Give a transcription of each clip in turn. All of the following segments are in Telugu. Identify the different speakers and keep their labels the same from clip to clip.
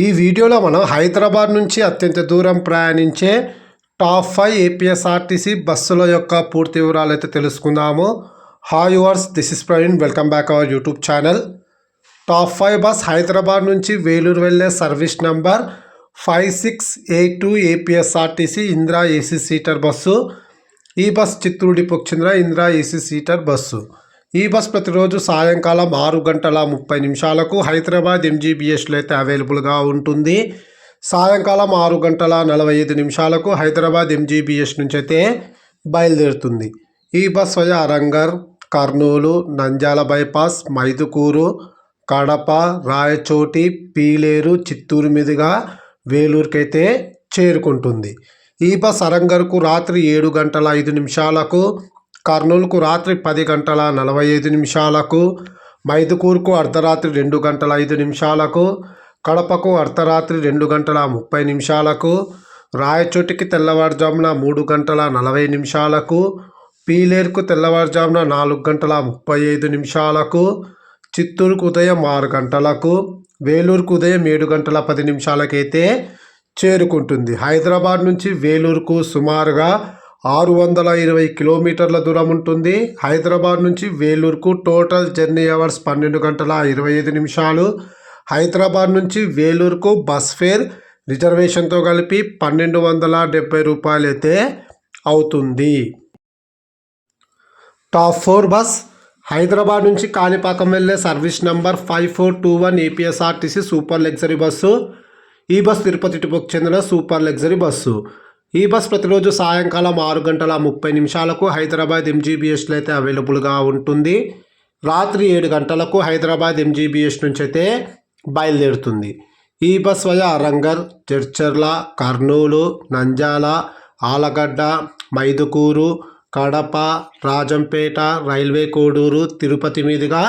Speaker 1: ఈ వీడియోలో మనం హైదరాబాద్ నుంచి అత్యంత దూరం ప్రయాణించే టాప్ ఫైవ్ ఏపీఎస్ఆర్టీసీ బస్సుల యొక్క పూర్తి వివరాలు అయితే తెలుసుకుందాము. Hi viewers this is Praveen welcome back our YouTube channel top five bus Hyderabad నుంచి వేలూరు వెళ్ళే service number five six eight two APSRTC Indira AC seater bus. ఈ బస్ చిత్తూరు డిపోకి చెందిన ఇందిరా ఏసీ సీటర్ బస్సు. ఈ బస్ ప్రతిరోజు సాయంకాలం ఆరు గంటల ముప్పై నిమిషాలకు హైదరాబాద్ ఎంజీబీఎస్లో అయితే అవైలబుల్గా ఉంటుంది. సాయంకాలం ఆరు గంటల నలభై ఐదు నిమిషాలకు హైదరాబాద్ ఎంజీబీఎస్ నుంచి అయితే బయలుదేరుతుంది. ఈ bus via Aramghar Kurnool Nandyal bypass Mydukur Kadapa Rayachoti Pileru Chittoor మీదుగా వేలూరుకైతే చేరుకుంటుంది. ఈ బస్ అరంగర్కు రాత్రి ఏడు గంటల ఐదు నిమిషాలకు కర్నూలుకు రాత్రి పది గంటల నలభై ఐదు నిమిషాలకు మైదుకూరుకు అర్ధరాత్రి రెండు గంటల ఐదు నిమిషాలకు కడపకు అర్ధరాత్రి రెండు గంటల ముప్పై నిమిషాలకు రాయచోటికి తెల్లవారుజామున మూడు గంటల నలభై నిమిషాలకు పీలేరుకు తెల్లవారుజామున నాలుగు గంటల ముప్పై ఐదు నిమిషాలకు చిత్తూరుకు ఉదయం ఆరు గంటలకు వేలూరుకు ఉదయం ఏడు గంటల పది నిమిషాలకైతే చేరుకుంటుంది. హైదరాబాద్ నుంచి వేలూరుకు సుమారుగా ఆరు వందల ఇరవై కిలోమీటర్ల దూరం ఉంటుంది. హైదరాబాద్ నుంచి వేలూరుకు టోటల్ జర్నీ అవర్స్ పన్నెండు గంటల ఇరవై ఐదు నిమిషాలు. హైదరాబాద్ నుంచి వేలూరుకు బస్ ఫేర్ రిజర్వేషన్తో కలిపి పన్నెండు వందల డెబ్బై రూపాయలు అయితే అవుతుంది. Top four bus. హైదరాబాద్ నుంచి కాణిపాకం వెళ్ళే service number five four two one APSRTC super luxury bus. ఈ బస్ తిరుపతి టిపోకు చెందిన సూపర్ లగ్జరీ బస్సు. ఈ బస్ ప్రతిరోజు సాయంకాలం ఆరు గంటల ముప్పై నిమిషాలకు హైదరాబాద్ ఎంజీబీఎస్లో అయితే అవైలబుల్గా ఉంటుంది. రాత్రి ఏడు గంటలకు హైదరాబాద్ ఎంజీబీఎస్ నుంచి అయితే బయలుదేరుతుంది. ఈ bus via Aramghar Jadcherla Kurnool నంజాల Allagadda Mydukur Kadapa Rajampet railway Koduru Tirupati మీదుగా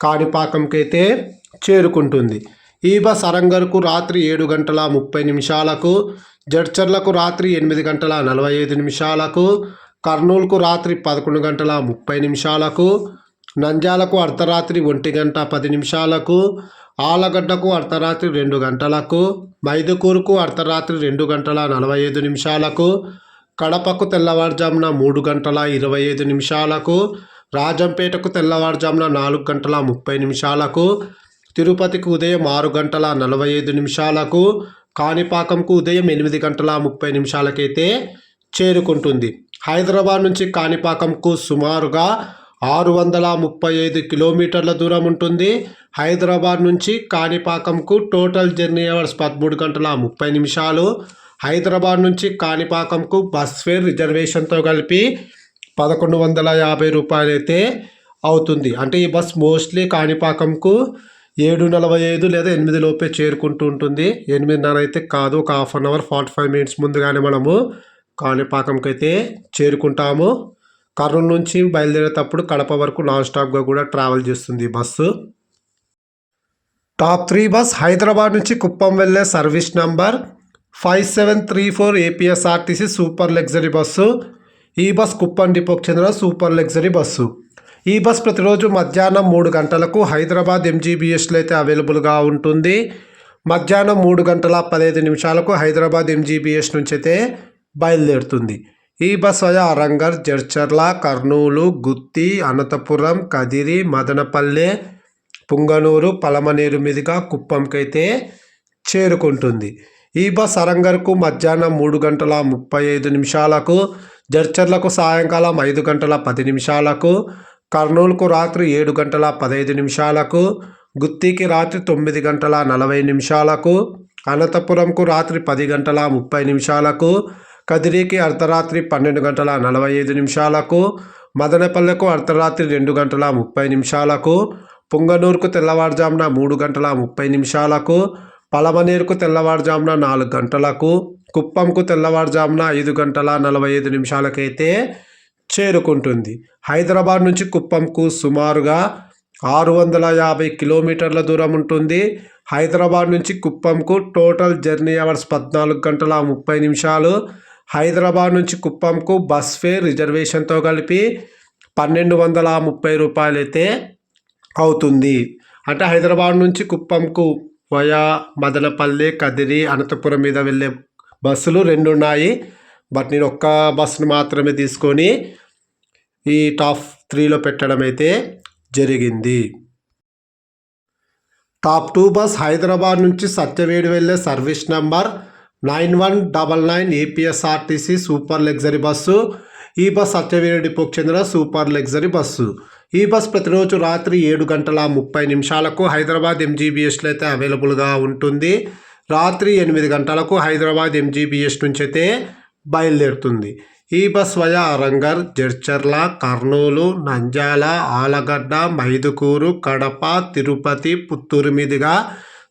Speaker 1: కాణిపాకంకైతే అయితే చేరుకుంటుంది. ఈ బస్ అరంగర్కు రాత్రి ఏడు గంటల ముప్పై నిమిషాలకు జడ్చర్లకు రాత్రి ఎనిమిది గంటల నలభై ఐదు నిమిషాలకు కర్నూలుకు రాత్రి పదకొండు గంటల ముప్పై నిమిషాలకు నంద్యాలకు అర్ధరాత్రి ఒంటి గంట పది నిమిషాలకు ఆలగడ్డకు అర్ధరాత్రి రెండు గంటలకు మైదుకూరుకు అర్ధరాత్రి రెండు గంటల నలభై ఐదు నిమిషాలకు కడపకు తెల్లవారుజామున మూడు గంటల ఇరవై ఐదు నిమిషాలకు రాజంపేటకు తెల్లవారుజామున నాలుగు గంటల ముప్పై నిమిషాలకు తిరుపతికి ఉదయం ఆరు గంటల నలభై ఐదు నిమిషాలకు కాణిపాకంకు ఉదయం ఎనిమిది గంటల ముప్పై నిమిషాలకైతే చేరుకుంటుంది. హైదరాబాద్ నుంచి కాణిపాకంకు సుమారుగా ఆరు వందల ముప్పై ఐదు కిలోమీటర్ల దూరం ఉంటుంది. హైదరాబాద్ నుంచి కాణిపాకంకు టోటల్ జర్నీ అవర్స్ పదమూడు గంటల ముప్పై నిమిషాలు. హైదరాబాద్ నుంచి కాణిపాకంకు బస్ ఫేర్ రిజర్వేషన్తో కలిపి పదకొండు వందల యాభై రూపాయలు అయితే అవుతుంది. అంటే ఈ బస్ మోస్ట్లీ కాణిపాకంకు ఏడు నలభై ఐదు లేదా ఎనిమిది లోపే చేరుకుంటూ ఉంటుంది. ఎనిమిదిన్నర అయితే కాదు ఒక half an hour forty five minutes ముందుగానే మనము కాణిపాకంకి అయితే చేరుకుంటాము. కర్నూలు నుంచి బయలుదేరేటప్పుడు కడప వరకు నాన్ స్టాప్గా కూడా ట్రావెల్ చేస్తుంది bus. Top three bus Hyderabad నుంచి కుప్పం వెళ్ళే service number five seven three four APSRTC super luxury bus. ఈ బస్ కుప్పం డిపోకి చెందిన సూపర్ లగ్జరీ బస్సు. ఈ బస్ ప్రతిరోజు మధ్యాహ్నం మూడు గంటలకు హైదరాబాద్ ఎంజీబీఎస్లో అయితే అవైలబుల్గా ఉంటుంది. మధ్యాహ్నం మూడు గంటల పదహైదు నిమిషాలకు హైదరాబాద్ ఎంజీబీఎస్ నుంచి అయితే బయలుదేరుతుంది. ఈ బస్ వయా అరంగర్ జడ్చర్ల కర్నూలు గుత్తి అనంతపురం కదిరి మదనపల్లె పుంగనూరు పలమనేరు మీదుగా కుప్పంకైతే చేరుకుంటుంది. ఈ బస్ అరంగర్కు మధ్యాహ్నం మూడు గంటల ముప్పై ఐదు నిమిషాలకు జడ్చర్లకు సాయంకాలం ఐదు గంటల పది నిమిషాలకు కర్నూలుకు రాత్రి ఏడు గంటల పదహైదు నిమిషాలకు గుత్తికి రాత్రి తొమ్మిది గంటల నలభై నిమిషాలకు అనంతపురంకు రాత్రి పది గంటల ముప్పై నిమిషాలకు కదిరికి అర్ధరాత్రి పన్నెండు గంటల నలభై ఐదు నిమిషాలకు మదనపల్లెకు అర్ధరాత్రి రెండు గంటల ముప్పై నిమిషాలకు పుంగనూరుకు తెల్లవారుజామున మూడు గంటల ముప్పై నిమిషాలకు పలమనేరుకు తెల్లవారుజామున నాలుగు గంటలకు కుప్పంకు తెల్లవారుజామున ఐదు గంటల నలభై ఐదు నిమిషాలకైతే చేరుకుంటుంది. హైదరాబాద్ నుంచి కుప్పంకు సుమారుగా ఆరు వందల యాభై కిలోమీటర్ల దూరం ఉంటుంది. హైదరాబాద్ నుంచి కుప్పంకు టోటల్ జర్నీ అవర్స్ పద్నాలుగు గంటల ముప్పై నిమిషాలు. హైదరాబాద్ నుంచి కుప్పంకు బస్ ఫేర్ రిజర్వేషన్తో కలిపి పన్నెండు వందల ముప్పై రూపాయలు అయితే అవుతుంది. అంటే హైదరాబాద్ నుంచి కుప్పంకు వయా మదనపల్లి కదిరి అనంతపురం మీద వెళ్ళే బస్సులు రెండు ఉన్నాయి బట్ నేను ఒక్క బస్సును మాత్రమే తీసుకొని ఈ టాప్ త్రీలో పెట్టడం అయితే జరిగింది. టాప్ టూ బస్ హైదరాబాద్ నుంచి సత్యవేడి వెళ్ళే service number nine one double nine APSRTC super luxury bus. ఈ బస్ సత్యవేడి డిపోకి చెందిన సూపర్ లగ్జరీ బస్సు. ఈ బస్ ప్రతిరోజు రాత్రి ఏడు గంటల ముప్పై నిమిషాలకు హైదరాబాద్ ఎంజీబీఎస్లో అయితే అవైలబుల్గా ఉంటుంది. రాత్రి ఎనిమిది గంటలకు హైదరాబాద్ ఎంజీబీఎస్ నుంచి అయితే బయలుదేరుతుంది. ఈ బస్ వయా అరంగర్ జడ్చర్ల కర్నూలు నంద్యాల ఆలగడ్డ మైదుకూరు కడప తిరుపతి పుత్తూరు మీదుగా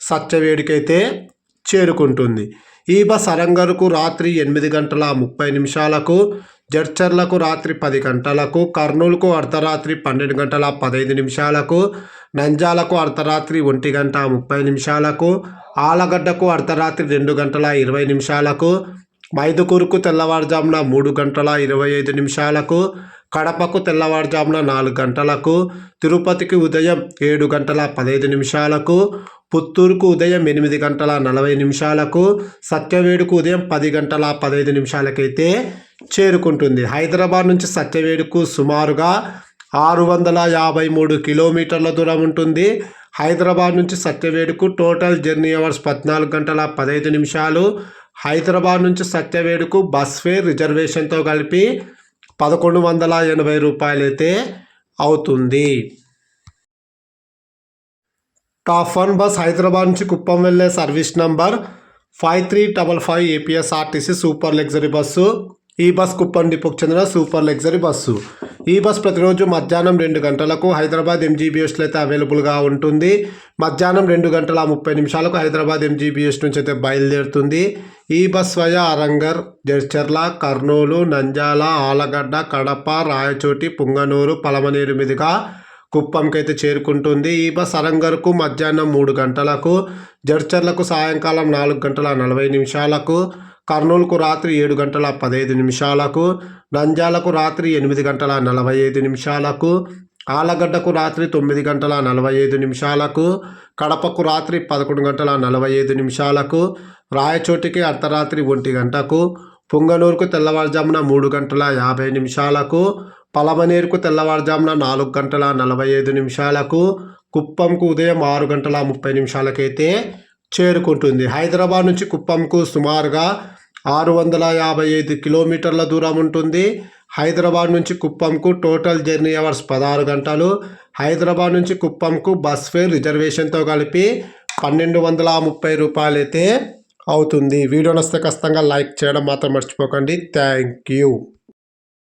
Speaker 1: సత్యవేడికైతే చేరుకుంటుంది. ఈ బస్ అరంగర్కు రాత్రి ఎనిమిది గంటల ముప్పై నిమిషాలకు జడ్చర్లకు రాత్రి పది గంటలకు కర్నూలుకు అర్ధరాత్రి పన్నెండు గంటల పదహైదు నిమిషాలకు నంజాలకు అర్ధరాత్రి ఒంటి గంట ముప్పై నిమిషాలకు ఆలగడ్డకు అర్ధరాత్రి రెండు గంటల ఇరవై నిమిషాలకు మైదుకూరుకు తెల్లవారుజామున మూడు గంటల ఇరవై ఐదు నిమిషాలకు కడపకు తెల్లవారుజామున నాలుగు గంటలకు తిరుపతికి ఉదయం ఏడు గంటల పదహైదు నిమిషాలకు పుత్తూరుకు ఉదయం ఎనిమిది గంటల నలభై నిమిషాలకు సత్యవేడుకు ఉదయం పది గంటల పదహైదు నిమిషాలకైతే చేరుకుంటుంది. హైదరాబాద్ నుంచి సత్యవేడుకు సుమారుగా ఆరు వందల యాభై మూడు కిలోమీటర్ల దూరం ఉంటుంది. హైదరాబాద్ నుంచి సత్యవేడుకు టోటల్ జర్నీ అవర్స్ పద్నాలుగు గంటల పదహైదు నిమిషాలు హైదరాబాద్ నుంచి సత్యవేడుకు బస్ ఫేర్ రిజర్వేషన్తో కలిపి పదకొండు వందల ఎనభై రూపాయలైతే అవుతుంది. టాప్ వన్ బస్ హైదరాబాద్ నుంచి కుప్పం వెళ్ళే service number five three double five APSRTC super luxury bus. ఈ బస్ కుప్పం డిపోకి చెందిన సూపర్ లగ్జరీ బస్సు. ఈ బస్ ప్రతిరోజు మధ్యాహ్నం రెండు గంటలకు హైదరాబాద్ ఎంజీబీఎస్లో అయితే అవైలబుల్గా ఉంటుంది. మధ్యాహ్నం రెండు గంటల ముప్పై నిమిషాలకు హైదరాబాద్ ఎంజీబీఎస్ నుంచి అయితే బయలుదేరుతుంది. ఈ బస్ వయా అరంగర్ జడ్చర్ల కర్నూలు నంజాల ఆలగడ్డ కడప రాయచోటి పుంగనూరు పలమనేరు మీదుగా కుప్పంకి అయితే చేరుకుంటుంది. ఈ బస్ అరంగర్కు మధ్యాహ్నం మూడు గంటలకు జడ్చర్లకు సాయంకాలం నాలుగు గంటల నలభై నిమిషాలకు కర్నూలుకు రాత్రి ఏడు గంటల పదహైదు నిమిషాలకు నంద్యాలకు రాత్రి ఎనిమిది గంటల నలభై ఐదు నిమిషాలకు ఆలగడ్డకు రాత్రి తొమ్మిది గంటల నలభై ఐదు నిమిషాలకు కడపకు రాత్రి పదకొండు గంటల నలభై ఐదు నిమిషాలకు రాయచోటికి అర్ధరాత్రి ఒంటి గంటకు పుంగనూరుకు తెల్లవారుజామున మూడు గంటల యాభై నిమిషాలకు పలమనేరుకు తెల్లవారుజామున నాలుగు గంటల నలభై ఐదు నిమిషాలకు కుప్పంకు ఉదయం ఆరు గంటల ముప్పై నిమిషాలకైతే చేరుకుంటుంది. హైదరాబాద్ నుంచి కుప్పంకు సుమారుగా ఆరు వందల యాభై ఐదు కిలోమీటర్ల దూరం ఉంటుంది. హైదరాబాద్ నుంచి కుప్పంకు టోటల్ జర్నీ అవర్స్ పదహారు గంటలు. హైదరాబాద్ నుంచి కుప్పంకు బస్ ఫేర్ రిజర్వేషన్తో కలిపి పన్నెండు వందల ముప్పై రూపాయలు అయితే అవుతుంది. వీడియో నస్తే ఖచ్చితంగా లైక్ చేయడం మాత్రం మర్చిపోకండి. Thank you.